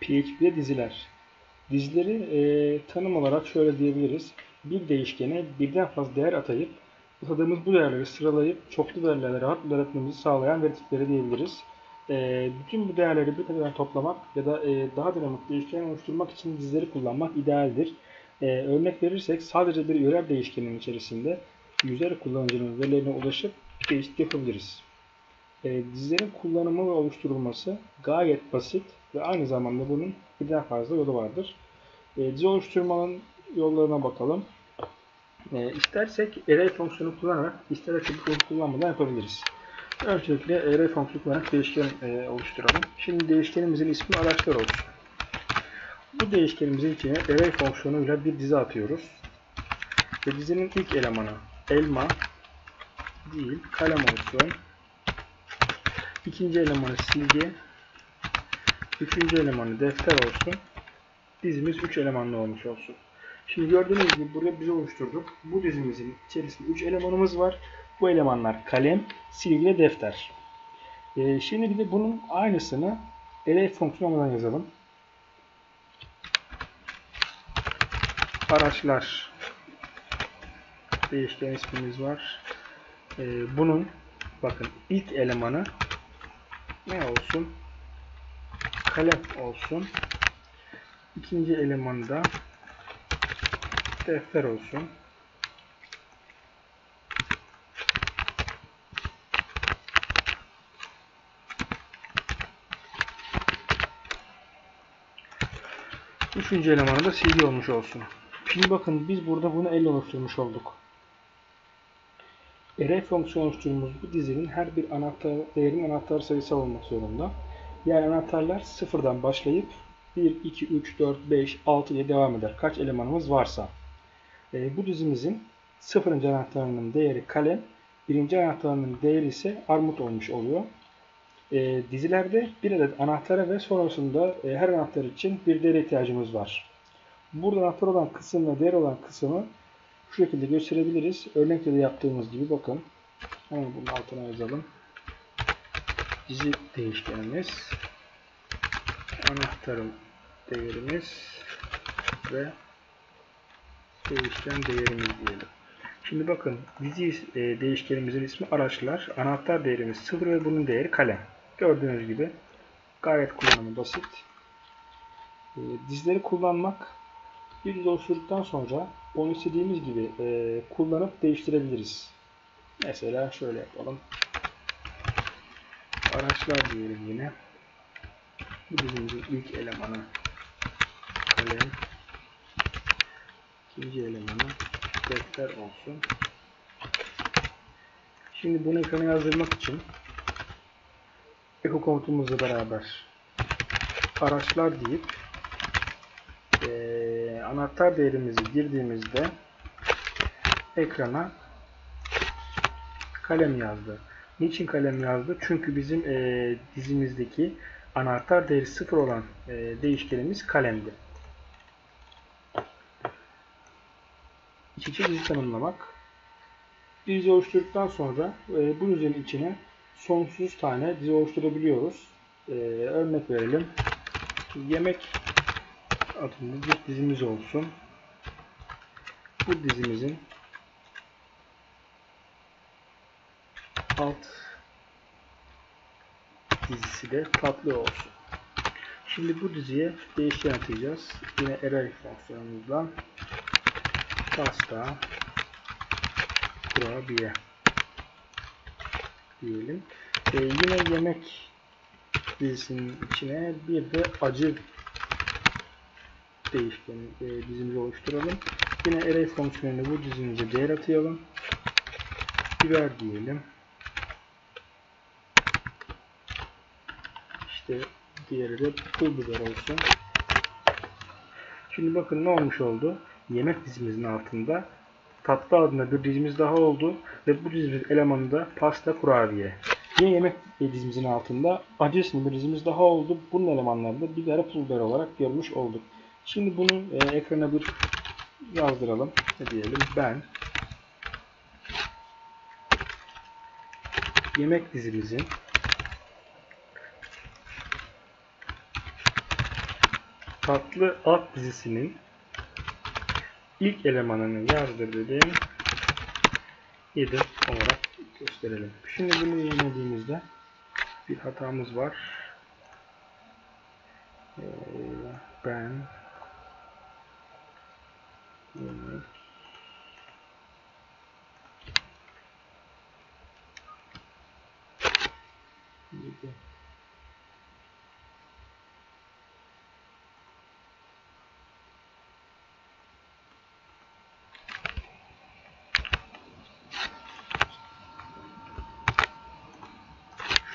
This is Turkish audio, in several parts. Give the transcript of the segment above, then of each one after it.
PHP'de diziler. Dizileri e, tanım olarak şöyle diyebiliriz. Bir değişkene birden fazla değer atayıp atadığımız bu değerleri sıralayıp çoklu değerlerle rahat öğretmemizi sağlayan veri tipleri diyebiliriz. E, bütün bu değerleri bir kafadan toplamak ya da e, daha dinamik değişken oluşturmak için dizileri kullanmak idealdir. E, örnek verirsek sadece bir yörer değişkenin içerisinde yüzer kullanıcının verilerine ulaşıp değişiklik yapabiliriz. E, dizilerin kullanımı ve oluşturulması gayet basit ve aynı zamanda bunun birden fazla yolu vardır. E, dizi oluşturmanın yollarına bakalım. E, istersek array fonksiyonu kullanarak, istersek bir kullanmadan yapabiliriz. Öncelikle array fonksiyonu kullanarak değişken e, oluşturalım. Şimdi değişkenimizin ismi araçlar olsun. Bu değişkenimizin içine array fonksiyonuyla bir dizi atıyoruz. Ve dizinin ilk elemanı elma değil kalem olsun. İkinci elemanı silgi. Üçüncü elemanı defter olsun. Dizimiz 3 elemanlı olmuş olsun. Şimdi gördüğünüz gibi buraya biz oluşturduk. Bu dizimizin içerisinde 3 elemanımız var. Bu elemanlar kalem, silgi ve defter. Ee, şimdi bir de bunun aynısını array fonksiyonundan yazalım. Araçlar değişken ismimiz var. Ee, bunun bakın ilk elemanı ne olsun? Kalem olsun. İkinci elemanı da defter olsun. Üçüncü elemanı da silgi olmuş olsun. Şimdi bakın biz burada bunu elle oluşturmuş olduk. Array fonksiyonu oluşturduğumuz bu dizinin her bir anahtar değerinin anahtar sayısı olmak zorunda. Yani anahtarlar sıfırdan başlayıp 1, 2, 3, 4, 5, 6 diye devam eder. Kaç elemanımız varsa. E, bu dizimizin sıfırıncı anahtarının değeri kalem, birinci anahtarının değeri ise armut olmuş oluyor. E, dizilerde bir adet anahtara ve sonrasında e, her anahtar için bir değere ihtiyacımız var. Burada anahtar olan kısım değer olan kısmı şu şekilde gösterebiliriz. Örnekte de yaptığımız gibi bakın. Hemen bunun altına yazalım. Dizi değişkenimiz anahtarın değerimiz ve değişken değerimiz diyelim. Şimdi bakın dizi e, değişkenimizin ismi araçlar. Anahtar değerimiz 0 ve bunun değeri kalem. Gördüğünüz gibi gayet kullanımı basit. E, dizileri kullanmak bir dizi oluşturduktan sonra onu istediğimiz gibi e, kullanıp değiştirebiliriz. Mesela şöyle yapalım. Araçlar diyelim yine. Bu dizimizin ilk elemanı kalem. İkinci elemanı defter olsun. Şimdi bunu ekrana yazdırmak için echo komutumuzla beraber araçlar deyip e, anahtar değerimizi girdiğimizde ekrana kalem yazdı. Niçin kalem yazdı? Çünkü bizim e, dizimizdeki anahtar değeri 0 olan e, değişkenimiz kalemdi. İç içe dizi tanımlamak. Dizi oluşturduktan sonra e, bu dizenin içine sonsuz tane dizi oluşturabiliyoruz. E, örnek verelim. Yemek adında bir dizimiz olsun. Bu dizimizin alt dizisi de tatlı olsun. Şimdi bu diziye değişken atacağız. Yine array fonksiyonumuzdan pasta kurabiye diyelim. Ee, yine yemek dizisinin içine bir de acı değişken e, dizimizi oluşturalım. Yine array fonksiyonunu bu dizimize değer atayalım. Biber diyelim. İşte diğeri de pul biber olsun. Şimdi bakın ne olmuş oldu. Yemek dizimizin altında tatlı adında bir dizimiz daha oldu ve bu dizimiz elemanı da pasta kurabiye. Yine yemek dizimizin altında acı isimli bir dizimiz daha oldu. Bunun elemanlarını da biber pul biber olarak görmüş olduk. Şimdi bunu e, ekrana bir yazdıralım. Ne diyelim? Ben yemek dizimizin tatlı alt dizisinin ilk elemanını yazdırdım. 7 olarak gösterelim. Şimdi bunu yenilediğimizde bir hatamız var. Ee, ben yemek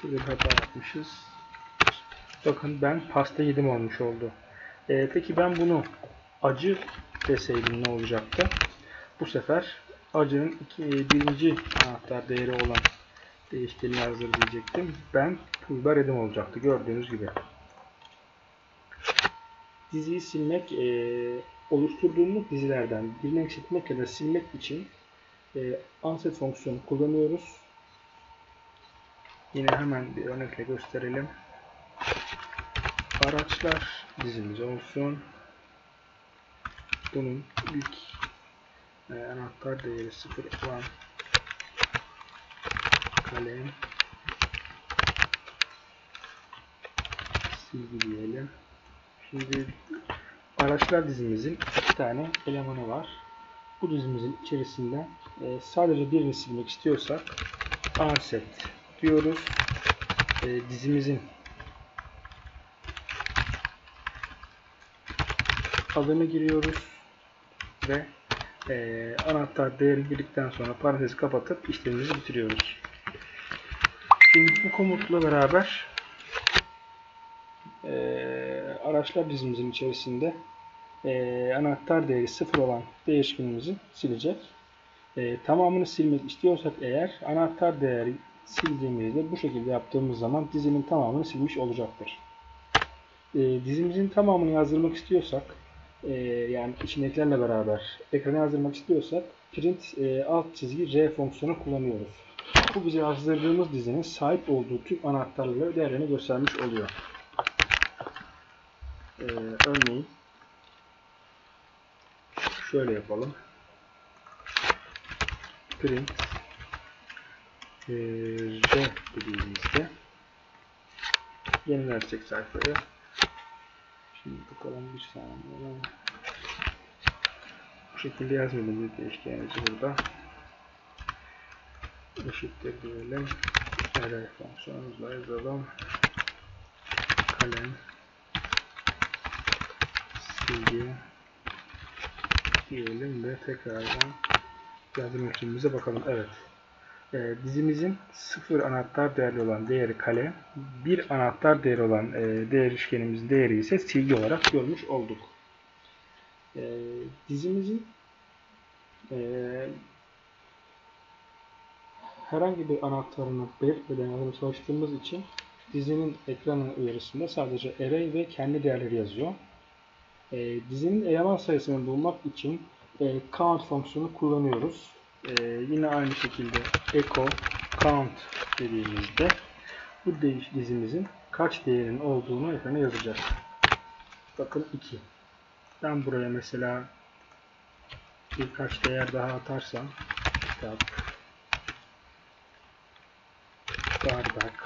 Şurada bir hata yapmışız. Bakın ben pasta yedim olmuş oldu. Ee, peki ben bunu acı deseydim ne olacaktı? Bu sefer acının iki, birinci anahtar değeri olan değişkeni yazdır diyecektim. Ben pul biber yedim olacaktı gördüğünüz gibi. Diziyi silmek, e, oluşturduğumuz dizilerden birini eksiltmek ya da silmek için e, unset fonksiyonu kullanıyoruz. Yine hemen bir örnekle gösterelim. Araçlar dizimiz olsun. Bunun ilk e, anahtar değeri 0 olan kalem silgi diyelim. Şimdi araçlar dizimizin iki tane elemanı var. Bu dizimizin içerisinde e, sadece birini silmek istiyorsak unset diyoruz. E, dizimizin adını giriyoruz ve e, anahtar değeri girdikten sonra parantezi kapatıp işlemimizi bitiriyoruz. Şimdi bu komutla beraber e, araçlar dizimizin içerisinde e, anahtar değeri sıfır olan değişkenimizi silecek. E, tamamını silmek istiyorsak eğer anahtar değeri sildiğimizde bu şekilde yaptığımız zaman dizinin tamamını silmiş olacaktır. E, dizimizin tamamını yazdırmak istiyorsak e, yani içindekilerle beraber ekrana yazdırmak istiyorsak print e, alt çizgi R fonksiyonu kullanıyoruz. Bu bize yazdırdığımız dizinin sahip olduğu tüm anahtarları değerlerini göstermiş oluyor. E, örneğin şöyle yapalım. Print e, R dediğimizde yenilersek sayfayı Şimdi bakalım bir saniye. Bu şekilde yazmadım bir değişkenimizi burada. Eşittir diyelim. Array fonksiyonumuzla yazalım. Kalem silgi diyelim ve tekrardan yazım ekibimize bakalım. Evet. E, dizimizin sıfır anahtar değerli olan değeri kale, bir anahtar değeri olan e, değer üçgenimizin değeri ise silgi olarak görmüş olduk. E, dizimizin e, herhangi bir anahtarını belirtmeden yazmaya çalıştığımız için dizinin ekranı uyarısında sadece array ve kendi değerleri yazıyor. E, dizinin eleman sayısını bulmak için e, count fonksiyonu kullanıyoruz. Ee, yine aynı şekilde echo count dediğimizde bu değiş dizimizin kaç değerin olduğunu ekrana yazacak. Bakın 2. Ben buraya mesela birkaç değer daha atarsam kitap, bardak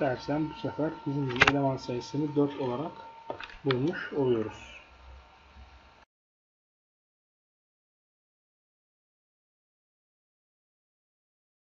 dersem bu sefer dizimizin eleman sayısını 4 olarak bulmuş oluyoruz.